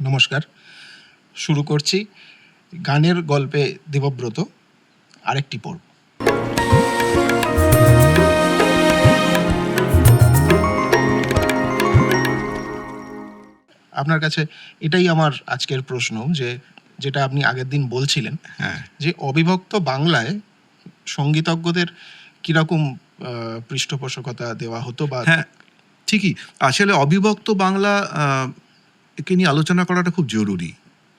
নমস্কার। শুরু করছি গানের গল্পে দেবব্রত আরেকটি পর্ব। আপনার কাছে এটাই আমার আজকের প্রশ্ন যে যেটা আপনি আগের দিন বলছিলেন হ্যাঁ। যে অবিভক্ত বাংলায় সঙ্গীতজ্ঞদের কীরকম পৃষ্ঠপোষকতা দেওয়া হতো বা হ্যাঁ ঠিকই। আসলে অবিভক্ত বাংলা একে নিয়ে আলোচনা করাটা খুব জরুরি।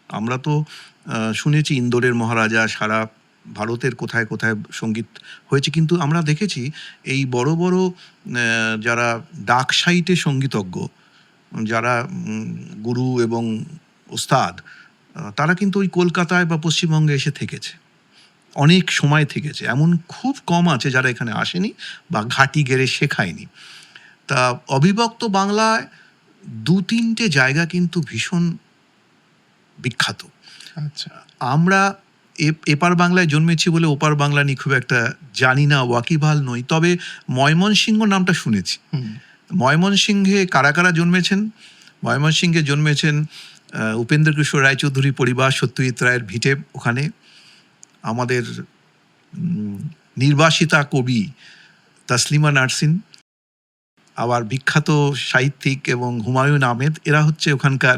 আমরা তো শুনেছি ইন্দোরের মহারাজা সারা ভারতের কোথায় কোথায় সংগীত হয়েছে, কিন্তু আমরা দেখেছি এই বড় বড় যারা ডাক সাইটে সঙ্গীতজ্ঞ, যারা গুরু এবং ওস্তাদ তারা কিন্তু ওই কলকাতায় বা পশ্চিমবঙ্গে এসে থেকেছে। অনেক সময় থেকেছে। এমন খুব কম আছে যারা এখানে আসেনি বা ঘাটি গেড়ে শেখায়নি। তা অবিভক্ত বাংলায় দু তিনটে জায়গা কিন্তু ভীষণ বিখ্যাত। আচ্ছা। আমরা এ- এপার বাংলায় জন্মেছি বলে ওপার বাংলা নিয়ে খুব একটা জানি না ওয়াকিবহাল নই। তবে ময়মনসিংহ নামটা শুনেছি। ময়মনসিংহে কারা কারা জন্মেছেন? ময়মনসিংহে জন্মেছেন উপেন্দ্র কিশোর রায়চৌধুরী পরিবার সত্যজিৎ রায়ের ভিটে ওখানে। আমাদের নির্বাসিতা কবি তাসলিমা নার্সিন আবার বিখ্যাত সাহিত্যিক এবং হুমায়ুন আহমেদ এরা হচ্ছে ওখানকার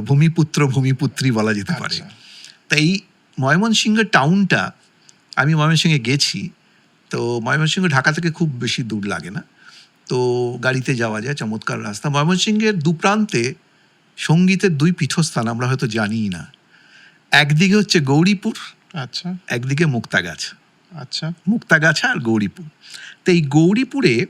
ভূমিপুত্র ভূমিপুত্রী বলা যেতে পারে। আচ্ছা। তাই এই ময়মনসিংহ টাউনটা আমি ময়মনসিংহে গেছি তো ময়মনসিংহ ঢাকা থেকে খুব বেশি দূর লাগে না। তো গাড়িতে যাওয়া যায় চমৎকার রাস্তা। ময়মনসিংহের দু প্রান্তে সঙ্গীতের দুই পীঠস্থান আমরা হয়তো জানিই না। একদিকে হচ্ছে গৌরীপুর আচ্ছা। একদিকে মুক্তাগাছা। আচ্ছা। মুক্তাগাছা আর গৌরীপুর। তো এই গৌরীপুরে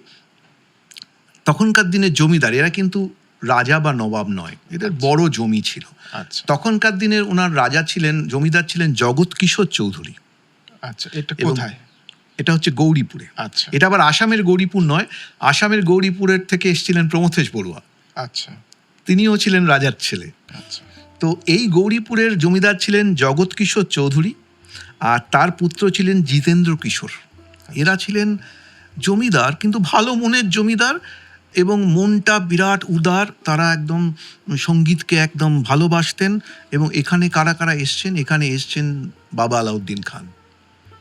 তখনকার দিনের জমিদার এরা কিন্তু রাজা বা নবাব নয় এদের বড় জমি ছিল। আচ্ছা। তখনকার দিনের ওনার রাজা ছিলেন জমিদার ছিলেন জগৎ কিশোর চৌধুরী। আচ্ছা এটা কোথায়? এটা হচ্ছে গৌরীপুরে। আচ্ছা। এটা আবার আসামের গৌরীপুর নয় আসামের গৌরীপুরের থেকে এসেছিলেন প্রমথেশ বড়ুয়া। আচ্ছা। তিনিও ছিলেন রাজার ছেলে। আচ্ছা। তো এই গৌরীপুরের জমিদার ছিলেন জগৎ কিশোর চৌধুরী আর তার পুত্র ছিলেন জিতেন্দ্র কিশোর। এরা ছিলেন জমিদার কিন্তু ভালো মনের জমিদার এবং মনটা বিরাট উদার তারা একদম সঙ্গীতকে একদম ভালোবাসতেন এবং এখানে কারা কারা এসছেন? এখানে এসছেন বাবা আলাউদ্দিন খান।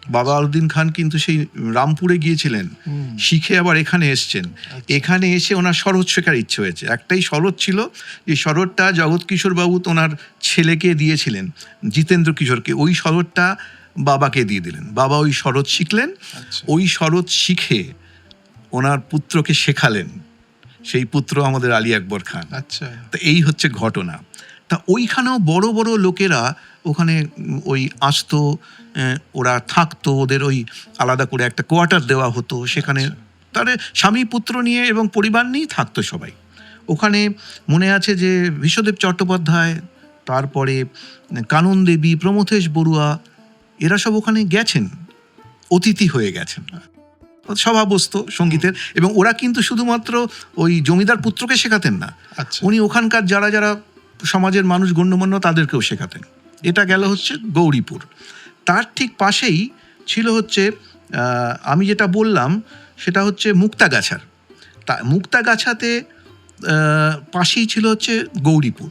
বাবা আলাউদ্দিন খান কিন্তু সেই রামপুরে গিয়েছিলেন। শিখে আবার এখানে এসছেন। এখানে এসে ওনার শরৎ শেখার ইচ্ছে হয়েছে। একটাই শরৎ ছিল যে শরৎটা জগৎ কিশোর বাবু ওনার ছেলেকে দিয়েছিলেন জিতেন্দ্র কিশোরকে। ওই শরৎটা বাবাকে দিয়ে দিলেন। বাবা ওই শরৎ শিখলেন। আচ্ছা। ওই শরৎ শিখে ওনার পুত্রকে শেখালেন। সেই পুত্র আমাদের আলী আকবর খান। আচ্ছা। তা এই হচ্ছে ঘটনা। তা ওইখানেও বড় বড় লোকেরা ওখানে ওই আসতো ওরা থাকতো ওদের ওই আলাদা করে একটা কোয়ার্টার দেওয়া হতো সেখানে তারে স্বামী পুত্র নিয়ে এবং পরিবার নিয়েই থাকতো সবাই। ওখানে মনে আছে যে বিশ্বদেব চট্টোপাধ্যায় তারপরে কানন দেবী প্রমথেশ বড়ুয়া এরা সব ওখানে গেছেন অতিথি হয়ে গেছেন। স্বভাবস্ত সঙ্গীতের এবং ওরা কিন্তু শুধুমাত্র ওই জমিদার পুত্রকে শেখাতেন না। আচ্ছা। উনি ওখানকার যারা যারা সমাজের মানুষ গণ্যমান্য তাদেরকেও শেখাতেন। এটা গেল হচ্ছে গৌরীপুর। তার ঠিক পাশেই ছিল হচ্ছে আমি যেটা বললাম সেটা হচ্ছে মুক্তাগাছার। তা মুক্তাগাছাতে পাশেই ছিল হচ্ছে গৌরীপুর।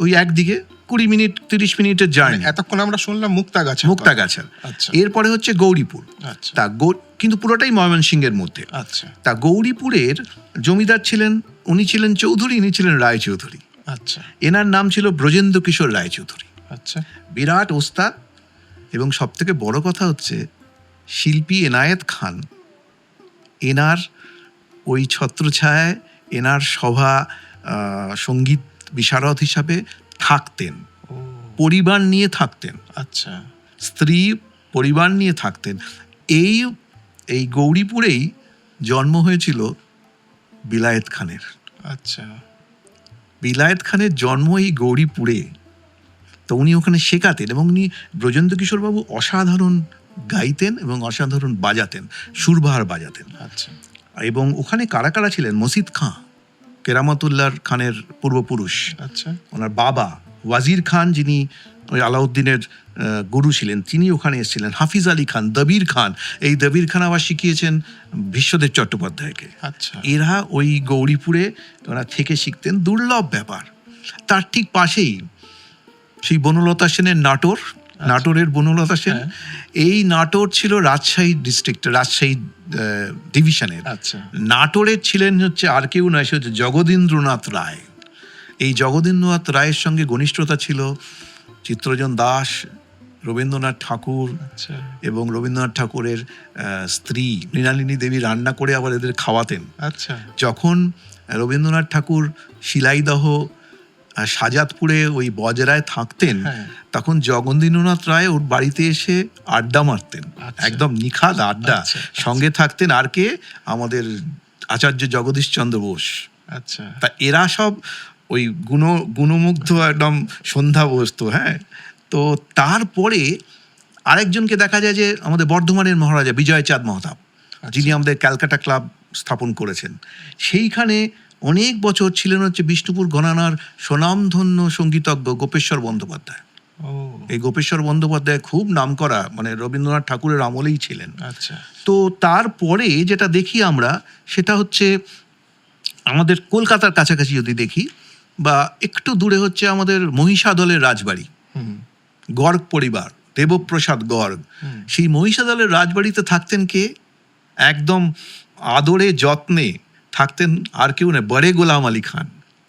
ওই একদিকে কুড়ি মিনিট তিরিশ মিনিটের জার্নি এতক্ষণ আমরা শুনলাম মুক্তা গাছে মুক্তাগাছার আচ্ছা। এরপরে হচ্ছে গৌরীপুর। আচ্ছা। তা কিন্তু পুরোটাই ময়মনসিংহের মধ্যে। আচ্ছা। তা গৌরীপুরের জমিদার ছিলেন উনি ছিলেন চৌধুরী ইনি ছিলেন রায়চৌধুরী। আচ্ছা। এনার নাম ছিল ব্রজেন্দ্র কিশোর রায়চৌধুরী। আচ্ছা। বিরাট ওস্তাদ এবং সব থেকে বড় কথা হচ্ছে শিল্পী এনায়েত খান এনার ওই ছত্রছায়ায় এনার সভা সংগীত বিশারদ হিসাবে থাকতেন। পরিবার নিয়ে থাকতেন। আচ্ছা। স্ত্রী পরিবার নিয়ে থাকতেন। এই এই গৌরীপুরেই জন্ম হয়েছিল বিলায়েত খানের। আচ্ছা। বিলায়েত খানের জন্ম এই গৌরীপুরে। তো উনি ওখানে শেখাতেন এবং উনি ব্রজেন্দ্র কিশোরবাবু অসাধারণ গাইতেন এবং অসাধারণ বাজাতেন সুরবাহার বাজাতেন। আচ্ছা। এবং ওখানে কারা কারা ছিলেন? মসিদ খাঁ। কেরামতুল্লাহর খানের পূর্বপুরুষ। আচ্ছা। ওনার বাবা ওয়াজির খান যিনি ওই আলাউদ্দিনের গুরু ছিলেন তিনি ওখানে এসেছিলেন। হাফিজ আলী খান দবির খান। এই দবির খান আবার শিখিয়েছেন বিশ্বদেব চট্টোপাধ্যায়কে। আচ্ছা। এরা ওই গৌরীপুরে ওরা থেকে শিখতেন দুর্লভ ব্যাপার। তার ঠিক পাশেই সেই বনলতা সেনের নাটোর নাটোরের বনলতা সেন হ্যাঁ। এই নাটোর ছিল রাজশাহী ডিস্ট্রিক্ট রাজশাহী ডিভিশনের আচ্ছা। নাটোরের ছিলেন হচ্ছে আর কেউ নয় সে হচ্ছে জগদীন্দ্রনাথ রায়। এই জগদীন্দ্রনাথ রায়ের সঙ্গে ঘনিষ্ঠতা ছিল চিত্রজন দাস রবীন্দ্রনাথ ঠাকুর আচ্ছা। এবং রবীন্দ্রনাথ ঠাকুরের স্ত্রী মৃণালিনী দেবী রান্না করে আবার এদের খাওয়াতেন। আচ্ছা। যখন রবীন্দ্রনাথ ঠাকুর শিলাইদহ সাজাদপুরে ওই বজরায় থাকতেন হ্যাঁ। তখন জগদীন্দ্রনাথ রায় ওর বাড়িতে এসে আড্ডা মারতেন। আচ্ছা। একদম নিখাদ আড্ডা। আচ্ছা, আচ্ছা। সঙ্গে থাকতেন আর কে? আমাদের আচার্য জগদীশ চন্দ্র বোস। আচ্ছা। তা এরা সব ওই গুণ গুণমুগ্ধ একদম সন্ধ্যা বসতো হ্যাঁ? তো তারপরে আরেকজনকে দেখা যায় যে আমাদের বর্ধমানের মহারাজা বিজয় চাঁদ মহতাব যিনি আমাদের ক্যালকাটা ক্লাব স্থাপন করেছেন। সেইখানে অনেক বছর ছিলেন হচ্ছে বিষ্ণুপুর গণানার স্বনামধন্য সঙ্গীতজ্ঞ গোপেশ্বর বন্দ্যোপাধ্যায়। এই গোপেশ্বর বন্দ্যোপাধ্যায় খুব নামকরা মানে রবীন্দ্রনাথ ঠাকুরের আমলেই ছিলেন। আচ্ছা। তো তারপরে যেটা দেখি আমরা সেটা হচ্ছে আমাদের কলকাতার কাছাকাছি যদি দেখি বা একটু দূরে হচ্ছে আমাদের মহিষাদলের রাজবাড়ি। গর্গ পরিবার দেবপ্রসাদ গর্গ। সেই মহিষাদলের রাজবাড়িতে থাকতেন কে? একদম আদরে যত্নে থাকতেন আর কেউ না বড়ে গোলাম আলী খান।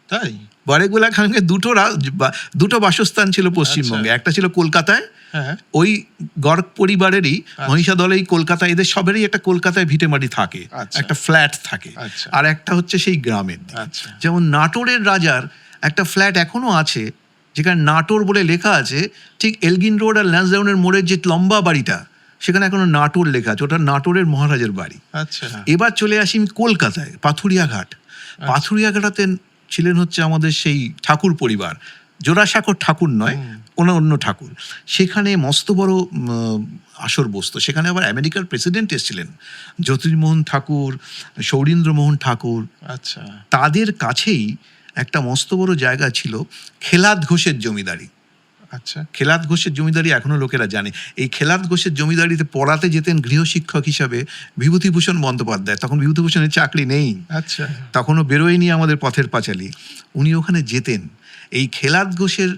তাই? বড়ে গোলাম খানকে দুটো দুটো বাসস্থান ছিল পশ্চিমবঙ্গে। একটা ছিল কলকাতায় হ্যাঁ। ওই গর্গ পরিবারেরই মহিষাদলেই কলকাতা এদের সবেরই একটা কলকাতায় ভিটেমাটি থাকে আচ্ছা। একটা ফ্ল্যাট থাকে। আচ্ছা। আর একটা হচ্ছে সেই গ্রামের আচ্ছা। যেমন নাটোরের রাজার একটা ফ্ল্যাট এখনও আছে যেখানে নাটোর বলে লেখা আছে ঠিক এলগিন রোড আর ল্যান্সডাউনের মোড়ের যে লম্বা বাড়িটা সেখানে এখনও নাটোর লেখা আছে ওটা নাটোরের মহারাজের বাড়ি। আচ্ছা। এবার চলে আসি আমি কলকাতায় পাথুরিয়াঘাট। পাথুরিয়াঘাটাতে ছিলেন হচ্ছে আমাদের সেই ঠাকুর পরিবার জোড়াসাঁকর ঠাকুর নয় কোনো অন্য ঠাকুর। সেখানে মস্ত বড় আসর বসতো। সেখানে আবার আমেরিকার প্রেসিডেন্ট এসেছিলেন জ্যোতির্মোহন ঠাকুর সৌরীন্দ্রমোহন ঠাকুর। আচ্ছা। তাদের কাছেই একটা মস্ত বড় জায়গা ছিল খেলাদ ঘোষের জমিদারি। আচ্ছা খেলাদ ঘোষের জমিদারি এখনও লোকেরা জানে। এই খেলাদ ঘোষের জমিদারিতে পড়াতে যেতেন গৃহশিক্ষক হিসাবে বিভূতিভূষণ বন্দ্যোপাধ্যায়। তখন বিভূতিভূষণের চাকরি নেই। আচ্ছা। তখনও বেরোয়নি আমাদের পথের পাঁচালী। উনি ওখানে যেতেন। এই খেলাদ ঘোষের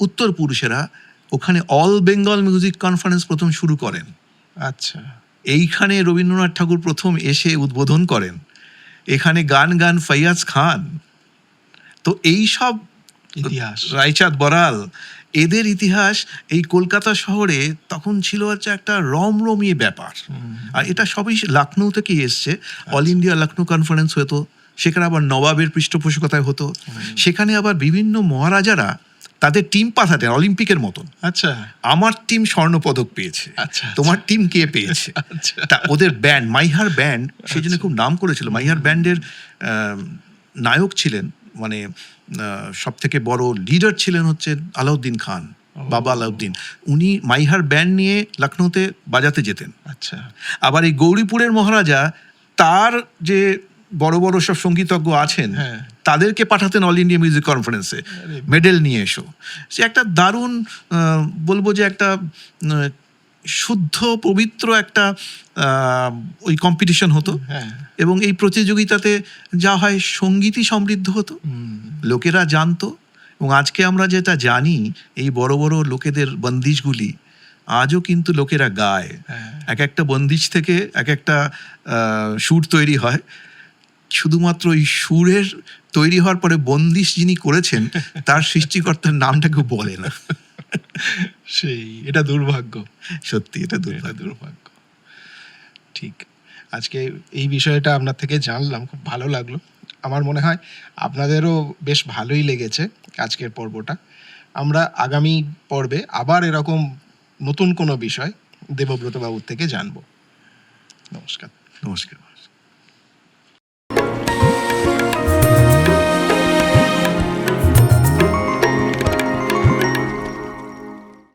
উত্তর পুরুষেরা ওখানে অল বেঙ্গল মিউজিক কনফারেন্স প্রথম শুরু করেন। আচ্ছা। এইখানে রবীন্দ্রনাথ ঠাকুর প্রথম এসে উদ্বোধন করেন। এখানে গান গান ফৈয়াজ খান। তো এই সব ইতিহাস। রায়চাঁদ বড়াল এদের ইতিহাস এই কলকাতা শহরে তখন ছিল হচ্ছে একটা রমরমিয়ে ব্যাপার। আর এটা সবই লখনৌ থেকেই এসছে। অল ইন্ডিয়া লখনৌ কনফারেন্স হতো সেখানে আবার নবাবের পৃষ্ঠপোষকতায় হতো। সেখানে আবার বিভিন্ন মহারাজারা তাদের টিম পাঠাতেন অলিম্পিকের মতন। আচ্ছা। আমার টিম স্বর্ণ পদক পেয়েছে। আচ্ছা, তোমার টিম কে পেয়েছে? আচ্ছা। তা ওদের ব্যান্ড মাইহার ব্যান্ড সেই জন্য খুব নাম করেছিল। মাইহার ব্যান্ডের নায়ক ছিলেন মানে সব থেকে বড় লিডার ছিলেন হচ্ছে আলাউদ্দিন খান বাবা আলাউদ্দিন। উনি মাইহার ব্যান্ড নিয়ে লখনৌতে বাজাতে যেতেন। আচ্ছা। আবার এই গৌরীপুরের মহারাজা তার যে বড় বড় সব সঙ্গীতজ্ঞ আছেন হ্যাঁ। তাদেরকে পাঠাতেন অল ইন্ডিয়া মিউজিক কনফারেন্সে মেডেল নিয়ে এসো। সে একটা দারুণ বলব যে একটা শুদ্ধ পবিত্র একটা ওই কম্পিটিশন হতো। হ্যাঁ। এবং এই প্রতিযোগিতাতে যা হয় সঙ্গীতই সমৃদ্ধ হতো। লোকেরা জানতো। এবং আজকে আমরা যেটা জানি এই বড় বড় লোকেদের বন্দিশগুলি আজও কিন্তু লোকেরা গায়। হ্যাঁ। এক একটা বন্দিশ থেকে এক একটা সুর তৈরি হয়। শুধুমাত্র ওই সুরের তৈরি হওয়ার পরে বন্দিশ যিনি করেছেন তার সৃষ্টিকর্তার নামটা কেউ বলে না। সেই এটা দুর্ভাগ্য সত্যি এটা দুর্ভাগ্য। ঠিক আজকে এই বিষয়টা আপনার থেকে জানলাম খুব ভালো লাগল। আমার মনে হয় আপনাদেরও বেশ ভালোই লেগেছে আজকের পর্বটা। আমরা আগামী পর্বে আবার এরকম নতুন কোনো বিষয় দেবব্রতবাবুর থেকে জানব। নমস্কার। নমস্কার।